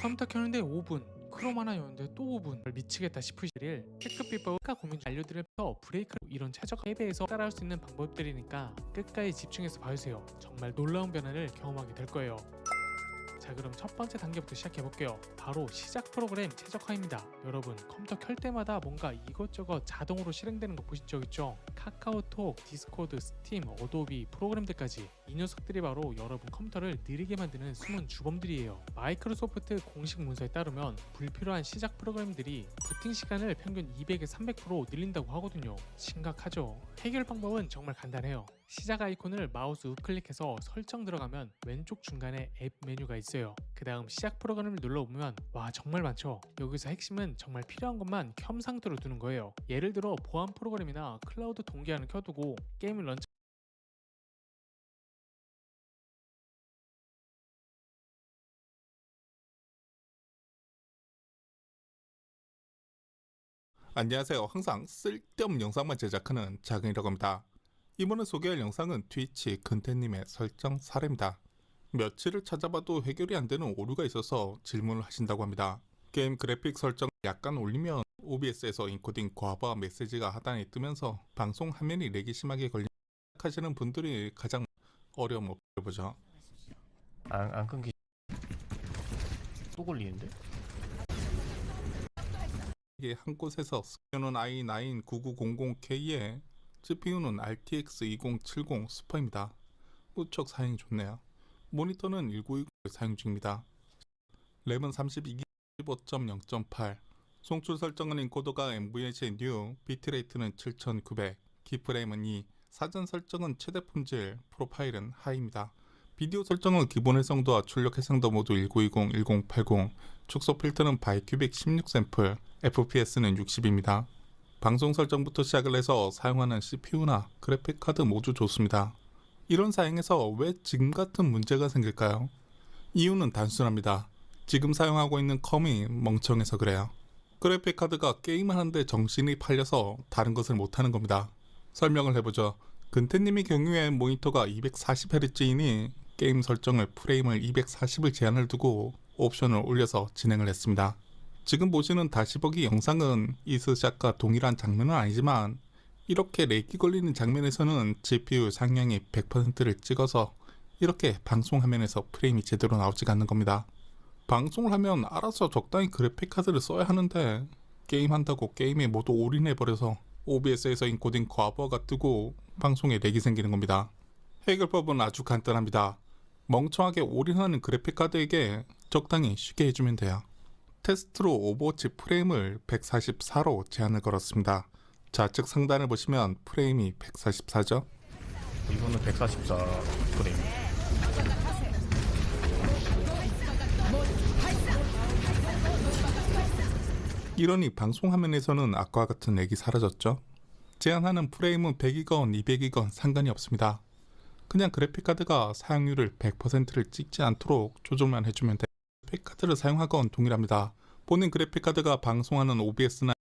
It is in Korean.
컴퓨터 켜는데 5분 크롬 하나 여는데 또 5분. 미치겠다 싶으실 테크 비법과 고민 알려드려서 브레이크 이런 최적 앱에서 따라할 수 있는 방법들이니까 끝까지 집중해서 봐주세요. 정말 놀라운 변화를 경험하게 될 거예요 자 그럼 첫 번째 단계부터 시작해 볼게요. 바로 시작 프로그램 최적화입니다. 여러분 컴퓨터 켤 때마다 뭔가 이것저것 자동으로 실행되는 거 보신 적 있죠? 카카오톡, 디스코드, 스팀, 어도비 프로그램들까지. 이 녀석들이 바로 여러분 컴퓨터를 느리게 만드는 숨은 주범들이에요. 마이크로소프트 공식 문서에 따르면 불필요한 시작 프로그램들이 부팅 시간을 평균 200에 300% 늘린다고 하거든요. 심각하죠? 해결 방법은 정말 간단해요 시작 아이콘을 마우스 우클릭해서 설정 들어가면 왼쪽 중간에 앱 메뉴가 있어요. 그 다음 시작 프로그램을 눌러보면 와 정말 많죠. 여기서 핵심은 정말 필요한 것만 켬 상태로 두는 거예요. 예를 들어 보안 프로그램이나 클라우드 동기화는 켜두고 게임을 런치 안녕하세요. 항상 쓸데없는 영상만 제작하는 작은이라고 합니다. 이번에 소개할 영상은 트위치 근태님의 설정 사례입니다. 며칠을 찾아봐도 해결이 안 되는 오류가 있어서 질문을 하신다고 합니다. 게임 그래픽 설정 약간 올리면 OBS에서 인코딩 과부하 메시지가 하단에 뜨면서 방송 화면이 렉이 심하게 걸리 하시는 분들이 가장 어려움 없어보죠. 안, 안 끊기 또 걸리는데? 이게 한 곳에서 CPU는 i9-9900K에 GPU는 RTX 2070 슈퍼입니다. 무척 사용이 좋네요. 모니터는 1920을 사용 중입니다. 램은 32GB 15.0.8 송출 설정은 인코더가 NVH의 뉴, 비트레이트는 7900, 키프레임은 2, 사전 설정은 최대 품질, 프로파일은 하이입니다. 비디오 설정은 기본 해상도와 출력 해상도 모두 1920, 1080, 축소 필터는 바이큐빅 16 샘플, FPS는 60입니다. 방송 설정부터 시작을 해서 사용하는 CPU나 그래픽 카드 모두 좋습니다. 이런 사양에서 왜 지금 같은 문제가 생길까요? 이유는 단순합니다. 지금 사용하고 있는 컴이 멍청해서 그래요. 그래픽 카드가 게임을 하는데 정신이 팔려서 다른 것을 못하는 겁니다. 설명을 해보죠. 근태님의 경우에 모니터가 240Hz이니 게임 설정을 프레임을 240을 제한을 두고 옵션을 올려서 진행을 했습니다. 지금 보시는 다시 보기 영상은 이스샷과 동일한 장면은 아니지만 이렇게 렉이 걸리는 장면에서는 GPU 상향이 100%를 찍어서 이렇게 방송 화면에서 프레임이 제대로 나오지가 않는 겁니다. 방송을 하면 알아서 적당히 그래픽 카드를 써야 하는데 게임한다고 게임에 모두 올인해버려서 OBS에서 인코딩 과부하가 뜨고 방송에 렉이 생기는 겁니다. 해결법은 아주 간단합니다. 멍청하게 올인하는 그래픽 카드에게 적당히 쉬게 해주면 돼요. 테스트로 오버워치 프레임을 144로 제한을 걸었습니다. 좌측 상단을 보시면 프레임이 144죠. 이거는 144 프레임 이러니 방송 화면에서는 아까와 같은 렉이 사라졌죠. 제한하는 프레임은 100이건 200이건 상관이 없습니다. 그냥 그래픽카드가 사용률을 100%를 찍지 않도록 조절만 해주면 돼요. 그래픽 카드를 사용하건 동일합니다. 본인 그래픽 카드가 방송하는 OBS나